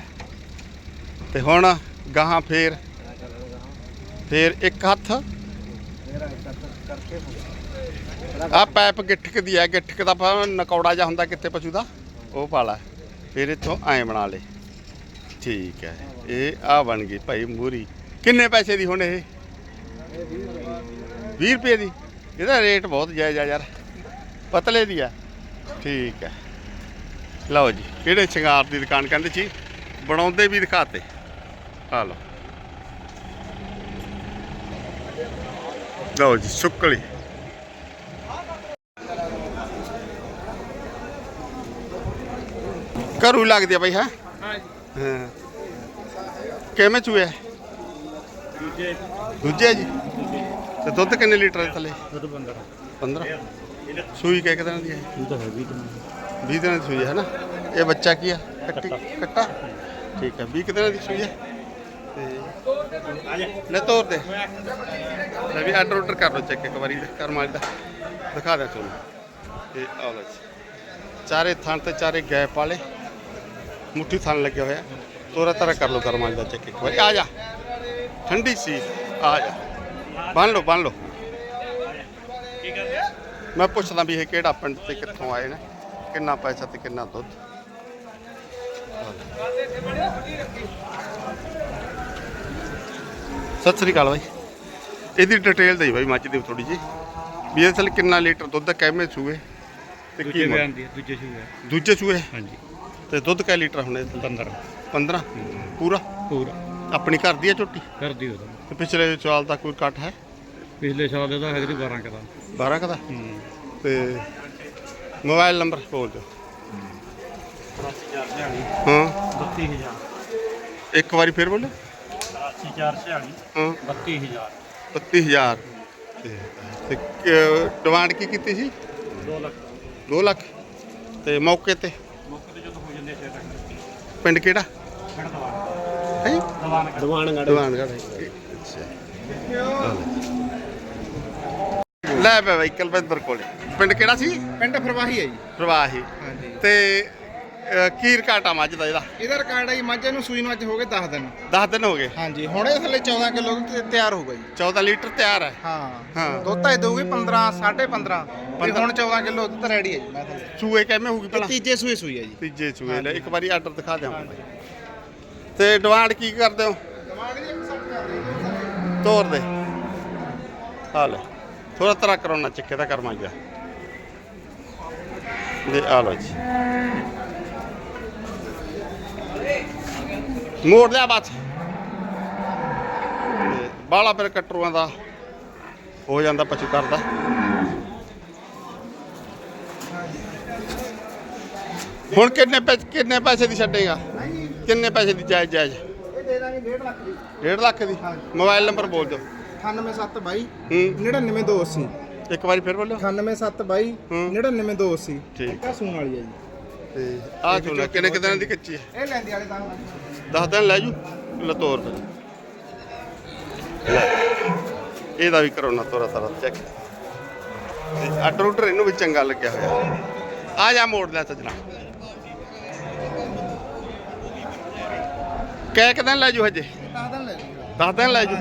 ਤੇ ਹੁਣ ਗਾਹਾਂ ਫੇਰ ਫੇਰ ਇੱਕ ਹੱਥ। ਆ ਪੈਪ ਗਿੱਠਕ ਦੀ ਹੈ, ਗਿੱਠਕ ਦਾ ਨਕੌੜਾ ਜਿਹਾ ਹੁੰਦਾ ਕਿੱਥੇ ਪਸ਼ੂ ਦਾ? ਉਹ ਪਾਲਾ ਫਿਰ ਇੱਥੋਂ ਐਂ ਬਣਾ ਲੇ। ਠੀਕ ਹੈ। ਇਹ ਆ ਬਣ ਗਈ ਭਾਈ ਮੂਰੀ। ਕਿੰਨੇ ਪੈਸੇ ਦੀ ਹੁਣ ਇਹ? 20 ਰੁਪਏ ਦੀ। ਇਹਦਾ ਰੇਟ ਬਹੁਤ ਜਾਇਜ਼ ਆ ਯਾਰ। ਪਤਲੇ ਦੀ ਆ। ਠੀਕ ਹੈ। ਲਓ ਜੀ, ਕਿਹੜੇ ਸ਼ਿੰਗਾਰ ਦੀ ਦੁਕਾਨ ਕਹਿੰਦੇ ਸੀ ਬਣਾਉਂਦੇ ਵੀ ਦਿਖਾਤੇ। ਆ ਲਓ। ਲਓ ਜੀ ਸੁੱਕਲੀ। ਘਰੂ ਲੱਗਦੀ ਆ ਬਾਈ ਹਾਂ? ਹਾਂ। ਕਿਵੇਂ ਚੂਏ ਦੂਜੇ। ਦੂਜੇ ਜੀ? ਤੇ ਦੁੱਧ ਕਿੰਨੇ ਲੀਟਰ ਦੇ ਥੱਲੇ? ਦੁੱਧ ਬੰਦਰ 15 ਸੂਈ ਕਿਹ ਕਿਦਾਂ ਦੀ ਹੈ? ਇਹ ਤਾਂ ਹੈ ਵੀ 20 ਦਿਨਾਂ ਦੀ ਸੂਈ ਹੈ ਨਾ? ਇਹ ਬੱਚਾ ਕੀ ਆ? ਕੱਟੀ? ਕੱਟਾ। ਠੀਕ ਹੈ। 20 ਦਿਨਾਂ ਦੀ ਸੂਈ ਹੈ? ਤੇ ਲੈ ਤੋਰ ਦੇ। ਲੈ ਵੀ ਆਰਡਰ ਆਰਡਰ ਕਰ ਲਓ ਚੈੱਕ ਇੱਕ ਵਾਰੀ ਕਰ ਮਾਰੀ ਦਾ। ਦਿਖਾ ਦੇ ਤੁਹਾਨੂੰ। ਤੇ ਆਹ ਲਓ ਚਾਰੇ ਥਣ ਤੇ ਚਾਰੇ ਗੈਪ ਵਾਲੇ। ਮੁੱਠੀ ਥਣ ਲੱਗਿਆ ਹੋਇਆ। ਤੋਰਾ ਤਰਾ ਕਰ ਲਓ ਕਰ ਮਾਰੀ ਦਾ ਚੈੱਕ ਇੱਕ ਵਾਰੀ। ਆ ਜਾ। ਠੰਡੀ ਸੀ। ਆ ਜਾ। ਬੰਨ ਲਓ ਬੰਨ ਲਓ। ਮੈਂ ਪੁੱਛਦਾ ਵੀ ਇਹ ਕਿਹੜਾ ਪਿੰਡ ਤੇ ਕਿੱਥੋਂ ਆਏ ਨੇ? ਕਿੰਨਾ ਪੈਸਾ ਤੇ ਕਿੰਨਾ ਦੁੱਧ? ਸਤਿ ਸ੍ਰੀ ਅਕਾਲ ਬਾਈ। ਇਹਦੀ ਡਿਟੇਲ ਦੇਈ ਬਾਈ ਮੱਝ ਦੀ ਥੋੜੀ ਜੀ ਵੀ ਇਹ ਥੱਲੇ ਕਿੰਨਾ ਲੀਟਰ ਦੁੱਧ ਕਿਵੇਂ ਸੂਏ ਤੇ ਕੀ ਦੂਜੇ ਮੁੱਲ? ਬਿਆਨ ਦੀ ਦੂਜੇ ਸ਼ੂ ਹੈ ਦੂਜੇ ਸੂਏ? ਹਾਂਜੀ। ਤੇ ਦੁੱਧ ਕੈ ਲੀਟਰ ਹੁੰਦੇ 15 15 ਪੂਰਾ? ਪੂਰਾ। ਆਪਣੀ ਘਰ ਦੀ ਹੈ ਝੋਟੀ? ਕਰਦੀ ਉਹਦਾ। ਤੇ ਪਿਛਲੇ ਸਾਲ ਦਾ ਕੋਈ ਕੱਟ ਹੈ? ਪਿਛਲੇ ਸਾਲ ਦਾ ਹੈਗਾ 12 ਕਦਾ। 12 ਕਦਾ? ਤੇ ਮੋਬਾਈਲ ਨੰਬਰ ਬੋਲ ਦਿਓ ਹਾਂ। 32000 ਇੱਕ ਵਾਰੀ ਫੇਰ ਬੋਲੇ। 80446 ਹਾਂ। 32000 32000 ਤੇ ਤੇ ਡਿਮਾਂਡ ਕੀ ਕੀਤੀ ਸੀ? 2 ਲੱਖ। 2 ਲੱਖ। ਤੇ ਮੌਕੇ ਤੇ? ਮੌਕੇ ਤੇ ਜਦੋਂ ਹੋ ਜਾਂਦੇ ਫਿਰ ਤੱਕ ਪਿੰਡ ਕਿਹੜਾ? ਖੜ ਦਵਾਨ। ਹੈ? ਦਵਾਨ ਦਵਾਨ ਦੀਵਾਨਗੜ੍ਹ। ਲੈ ਬਈ ਬਾਈ ਕੁਲਵਿੰਦਰ ਕੋਲੇ। ਪਿੰਡ ਕਿਹੜਾ ਸੀ? ਪਿੰਡ ਫਰਵਾਹੀ ਹੈ ਜੀ। ਪ੍ਰਵਾਹੀ ਹਾਂਜੀ। ਤੇ ਅਹ, ਕੀ ਰਕਾਟਾ ਮੱਝ ਦਾ ਇਹਦਾ। ਇਹਦਾ ਰਿਕਾਰਡ ਹੈ ਜੀ ਮੱਝ ਨੂੰ ਸੂਈ ਨੂੰ ਅੱਜ ਹੋ ਗਏ 10 ਦਿਨ। 10 ਦਿਨ ਹੋ ਗਏ। ਹਾਂਜੀ ਹੁਣ ਇਹ ਥੱਲੇ 14 ਕਿਲੋ ਤਿਆਰ ਹੋਊਗਾ ਜੀ। 14 ਲੀਟਰ ਤਿਆਰ ਹੈ। ਹਾਂ ਹਾਂ। ਦੁੱਧ ਤਾਂ ਇਹ ਦਊਗੀ 15 15.5 ਤੇ ਪੰਦਰਾਂ। ਹੁਣ 14 ਕਿਲੋ ਦੁੱਧ ਰੈਡੀ ਹੈ ਜੀ ਮੈਂ ਥੱਲੇ। ਚੂਏ ਕਿਵੇਂ ਹੋਊਗੀ ਪਹਿਲਾਂ ਤੀਜੇ ਸੂਏ ਸੂਈ ਹੈ ਜੀ। ਤੀਜੇ ਚੂਏ ਲੈ ਇੱਕ ਵਾਰੀ ਆਰਡਰ ਦਿਖਾ ਦਿਆਂ ਤੇ ਡਿਮਾਂਡ ਕੀ ਕਰਦੇ ਹੋ? ਤੋਰ ਦੇ। ਆ ਲੈ ਥੋੜਾ ਤਰਾ ਕਰਾਉਣਾ ਚੱਕੇ ਦਾ ਕਰਮਾ ਗਿਆ। ਦੇ ਆ ਲੋ ਜੀ। ਮੋੜ ਲਿਆ ਬਸ ਬਾਲਾ ਫਿਰ ਕਟਰੂਆਂ ਦਾ ਹੋ ਜਾਂਦਾ ਪਸ਼ੂ ਕਰਦਾ ਹੁਣ ਕਿੰਨੇ ਪੈਸੇ ਕਿੰਨੇ ਪੈਸੇ ਦੀ ਛੱਡੇਗਾ? ਕਿੰਨੇ ਪੈਸੇ ਦੀ ਜਾਇਜ਼ ਜਾਇਜ਼? ਇਹ ਦੇ ਦਾਂਗੇ 1.5 ਲੱਖ ਦੀ। 1.5 ਲੱਖ ਦੀ? ਮੋਬਾਈਲ ਨੰਬਰ ਬੋਲ ਦਿਓ। 98722 ਹੂੰ। 99280 ਇੱਕ ਵਾਰੀ ਫਿਰ ਬੋਲਿਓ। 98722 ਹੂੰ। 99280 ਠੀਕ। ਆ ਸੂਣ ਵਾਲੀ ਹੈ ਜੀ। ਤੇ ਆ ਚੋਲਾ ਕਿੰਨੇ ਕਿੰਨੇ ਦਿਨਾਂ ਦੀ ਕੱਚੀ ਹੈ? ਇਹ ਲੈਂਦੀ ਵਾਲੇ ਤਾਂ 10 ਦਿਨ ਲੈ ਜੂ ਲਤੋਰ ਦੇ ਲੈ ਇਹਦਾ ਵੀ ਕਰਾਉਣਾ ਤੋਰਾ ਤਾਰਾ ਚੈੱਕ ਤੇ ਉਡਰ ਇਹਨੂੰ ਵੀ ਚੰਗਾ ਲੱਗਿਆ ਹੋਇਆ। ਆ ਜਾ ਮੋੜ ਲੈ ਸੱਜਣਾ ਕਹਿ ਕਿ ਦਿਨ ਲੈ ਜੂ ਹਜੇ? 10 ਦਿਨ ਲੈ ਜੀ 10 ਦਿਨ ਲੈ ਜੂ।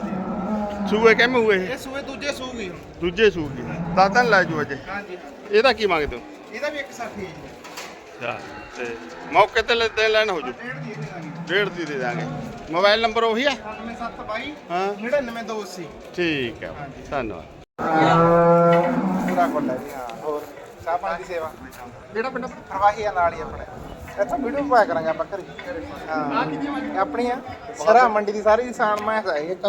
ਸੂਏ ਕਿਵੇਂ ਹੋਏ ਇਹ? ਸੂਏ ਦੂਜੇ ਸੂਗੀ ਦੂਜੇ ਸੂਗੀ। 10 ਦਿਨ ਲੈ ਜੂ ਹਜੇ। ਹਾਂਜੀ। ਇਹਦਾ ਕੀ ਮੰਗਦੇ ਹੋ? ਇਹਦਾ ਵੀ 160 ਹੈ ਜੀ। ਅੱਛਾ ਤੇ ਮੌਕੇ ਤੇ ਲੈ ਦੇ ਲੈਣ ਹੋ ਜੂ। ਡੇਢ ਦੀ ਦੇ ਦਾਂਗੇ। ਮੋਬਾਈਲ ਨੰਬਰ ਉਹੀ ਹੈ। 98722 ਹਾਂ 99280 ਠੀਕ ਹੈ ਧੰਨਵਾਦ। ਪੂਰਾ ਕੋਲ ਹੈ ਜੀ ਹਾਂ ਹੋਰ? ਚਾਹ ਪਾਣੀ ਦੀ ਸੇਵਾ। ਕਿਹੜਾ ਪਿੰਡ ਪ੍ਰਵਾਹੀ ਆ ਨਾਲ ਹੀ ਆਪਣੇ। ਇੱਥੋਂ ਵੀਡੀਓ ਪਾਇਆ ਕਰਾਂਗੇ ਆਪਾਂ ਘਰੇ। ਹਾਂ। ਇਹ ਆਪਣੀ ਆ ਸਰਾ ਮੰਡੀ ਦੀ ਸਾਰੀ ਮੈਂ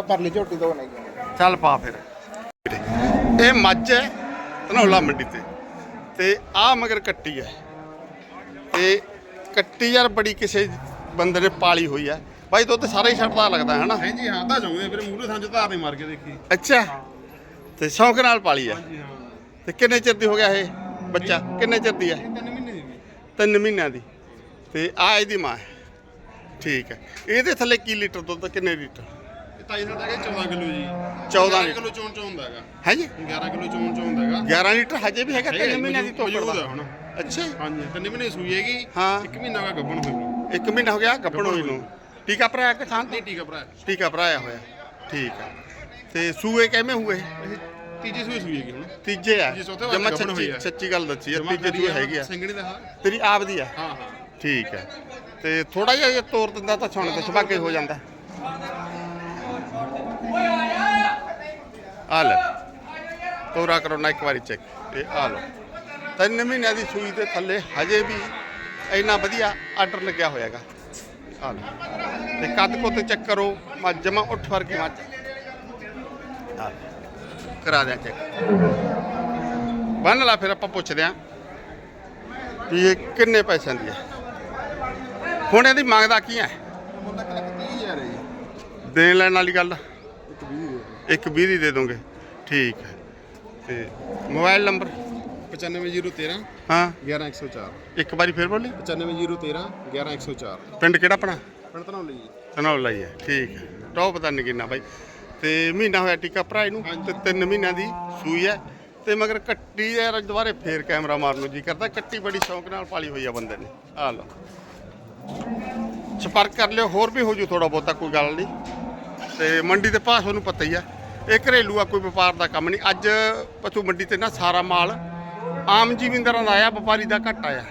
ਪਰਲੀ ਝੋਟੀ ਚੱਲ ਪਾ ਫਿਰ। ਇਹ ਮੱਝ ਹੈ ਧਨੌਲਾ ਮੰਡੀ ਤੇ। ਤੇ ਆ ਮਗਰ ਕੱਟੀ ਹੈ। ਤੇ ਕੱਟੀ ਯਾਰ ਬੜੀ ਕਿਸੇ ਬੰਦੇ ਨੇ ਪਾਲੀ ਹੋਈ ਹੈ ਬਾਈ ਦੁੱਧ ਸਾਰਾ ਹੀ ਛੱਡਦਾ ਲੱਗਦਾ ਹੈ ਨਾ ਹਾਂਜੀ ਹਾਂ ਤਾਂ ਚਾਹੁੰਦੇ ਫਿਰ ਮੂਹਰੇ ਸਾਂਝ ਧਾਰ ਨਹੀਂ ਮਾਰ ਕੇ ਦੇਖੀ। ਅੱਛਾ। ਤੇ ਸ਼ੌਂਕ ਨਾਲ ਪਾਲੀ ਆ। ਹਾਂਜੀ ਹਾਂ। ਤੇ ਕਿੰਨੇ ਚਿਰ ਦੀ ਹੋ ਗਿਆ ਇਹ ਬੱਚਾ? ਕਿੰਨੇ ਚਿਰ ਦੀ ਆ? ਤਿੰਨ ਮਹੀਨੇ ਦੀ। ਤਿੰਨ ਮਹੀਨਿਆਂ ਦੀ। ਤੇ ਆ ਇਹਦੀ ਮਾਂ ਹੈ। ਠੀਕ ਹੈ। ਇਹਦੇ ਥੱਲੇ ਕੀ ਲੀਟਰ ਦੁੱਧ ਕਿੰਨੇ ਲੀਟਰ? ਇਹ ਤਾਈ ਦਾ ਹੈਗਾ 14 ਕਿਲੋ ਜੀ। 14 ਕਿਲੋ ਚੋਣ ਚੋਂ ਹੁੰਦਾ ਹੈਗਾ। ਹੈ ਜੀ? 11 ਕਿਲੋ ਚੋਣ ਚੋਂ ਹੁੰਦਾ ਹੈਗਾ। 11 ਲੀਟਰ ਹਜੇ ਵੀ ਹੈਗਾ ਤਿੰਨ ਮਹੀਨਿਆਂ ਦੀ ਤੋਂ ਮੌਜੂਦ ਹੈ ਹੁਣ। ਅੱਛਾ ਹਾਂਜੀ ਤਿੰਨ ਮਹੀਨੇ ਸੂਈ ਹੈਗੀ ਹਾਂ। ਇੱਕ ਮਹੀਨਾ ਹੋਇਆ ਗੱਭਣ ਹੋਈ ਇੱਕ ਮਹੀਨਾ ਹੋ ਗਿਆ ਗੱਭਣ ਹੋਈ ਨੂੰ। ਟੀਕਾ ਭਰਾਇਆ ਕਿ ਥਾਂ ਤੇ ਨਹੀਂ ਠੀਕ ਆ ਭਰਾ ਟੀਕਾ ਭਰਾਇਆ ਹੋਇਆ। ਠੀਕ ਹੈ ਤੇ ਸੂਏ ਕਿਵੇਂ ਹੋਏ? ਇਹ ਤੀਜੀ ਸੂਈ ਸੂਈ ਹੈਗੀ ਹੁਣ। ਤੀਜੇ ਆ। ਤੀਜੇ ਚੌਥੇ ਵਾਰ ਜਮਾ ਗੱਭਣ ਹੋਈ ਸੱਚੀ ਆ। ਸੱਚੀ ਗੱਲ ਦੱਸੀ ਆ ਜਮਾਂ ਤੀਜੇ ਖਰੀ ਸੂਏ ਹੈਗੀ ਆ। ਸਿੰਗੜੀ ਦਾ। ਹਾਂ ਤੇਰੀ ਆਪ ਦੀ ਆ। ਹਾਂ ਹਾਂ। ਠੀਕ ਹੈ ਤੇ ਥੋੜਾ ਜਿਹਾ ਜੇ ਤੋਰ ਦਿੰਦਾ ਤਾਂ ਛਣ ਤੇ ਛਵਾਕੇ ਹੋ ਜਾਂਦਾ। ਆ ਲੈ। ਤੋਰਾ ਕਰੋ ਨਾ ਇੱਕ ਵਾਰੀ ਚੈੱਕ ਇਹ ਆ ਲਓ। ਤਿੰਨ ਮਹੀਨਿਆਂ ਦੀ ਸੂਈ ਦੇ ਥੱਲੇ ਹਜੇ ਵੀ ਇੰਨਾ ਵਧੀਆ ਆਰਡਰ ਲੱਗਿਆ ਹੋਇਆਗਾ। ਲਓ। ਤੇ ਕੱਦ ਕੁੱਤ ਚੈੱਕ ਕਰੋ ਮੱਝ ਜਮਾ ਉੱਠ ਵਰਗੀ ਮੱਝ ਆ ਲਓ। ਕਰਾ ਦਿਆਂ ਚੈੱਕ ਬੰਨ ਲਾ ਫਿਰ ਆਪਾਂ ਪੁੱਛਦੇ ਆਂ ਵੀ ਇਹ ਕਿੰਨੇ ਪੈਸਿਆਂ ਦੀ ਹੈ। ਹੁਣ ਇਹਦੀ ਮੰਗਦਾ ਕੀ ਹੈ? ਮੁੰਡਾ ਕਿੰਨਾ 30000 ਹੈ ਜੀ ਦੇਣ ਲੈਣ ਵਾਲੀ ਗੱਲ। ਇੱਕ 20 ਦੇ ਇੱਕ 20 ਦੀ ਦੇ ਦੋਗੇ। ਠੀਕ ਹੈ। ਤੇ ਮੋਬਾਈਲ ਨੰਬਰ? 95013 ਹਾਂ। 11104 ਇੱਕ ਵਾਰੀ ਫਿਰ ਬੋਲੀ। 95013 11104 ਪਿੰਡ ਕਿਹੜਾ ਆਪਣਾ? ਪਿੰਡ ਧਨੌਲੀ ਜੀ। ਧਨੌਲਾ ਹੀ ਹੈ ਠੀਕ ਹੈ। ਟੌਪ ਦਾ ਨਗੀਨਾ ਬਾਈ। ਤੇ ਮਹੀਨਾ ਹੋਇਆ ਟੀਕਾ ਭਰਾ ਨੂੰ ਤੇ ਤਿੰਨ ਮਹੀਨਿਆਂ ਦੀ ਸੂਈ ਹੈ। ਤੇ ਮਗਰ ਕੱਟੀ ਯਾਰ ਦੁਬਾਰੇ ਫੇਰ ਕੈਮਰਾ ਮਾਰਨ ਨੂੰ ਜੀ ਕਰਦਾ। ਕੱਟੀ ਬੜੀ ਸ਼ੌਂਕ ਨਾਲ ਪਾਲੀ ਹੋਈ ਆ ਬੰਦੇ ਨੇ। ਆ ਲਓ। ਸੰਪਰਕ ਕਰ ਲਿਓ ਹੋਰ ਵੀ ਹੋ ਜੂ ਥੋੜਾ ਬਹੁਤਾ ਕੋਈ ਗੱਲ ਨਹੀਂ। ਤੇ ਮੰਡੀ ਦੇ ਭਾਅ ਤੁਹਾਨੂੰ ਪਤਾ ਹੀ ਆ। ਇਹ ਘਰੇਲੂ ਆ ਕੋਈ ਵਪਾਰ ਦਾ ਕੰਮ ਨਹੀਂ। ਅੱਜ ਪਸ਼ੂ ਮੰਡੀ ਤੇ ਨਾ ਸਾਰਾ ਮਾਲ ਆਮ ਜੀਵਿੰਦਰਾਂ ਦਾ ਆਇਆ ਵਪਾਰੀ ਦਾ ਘੱਟ ਆਇਆ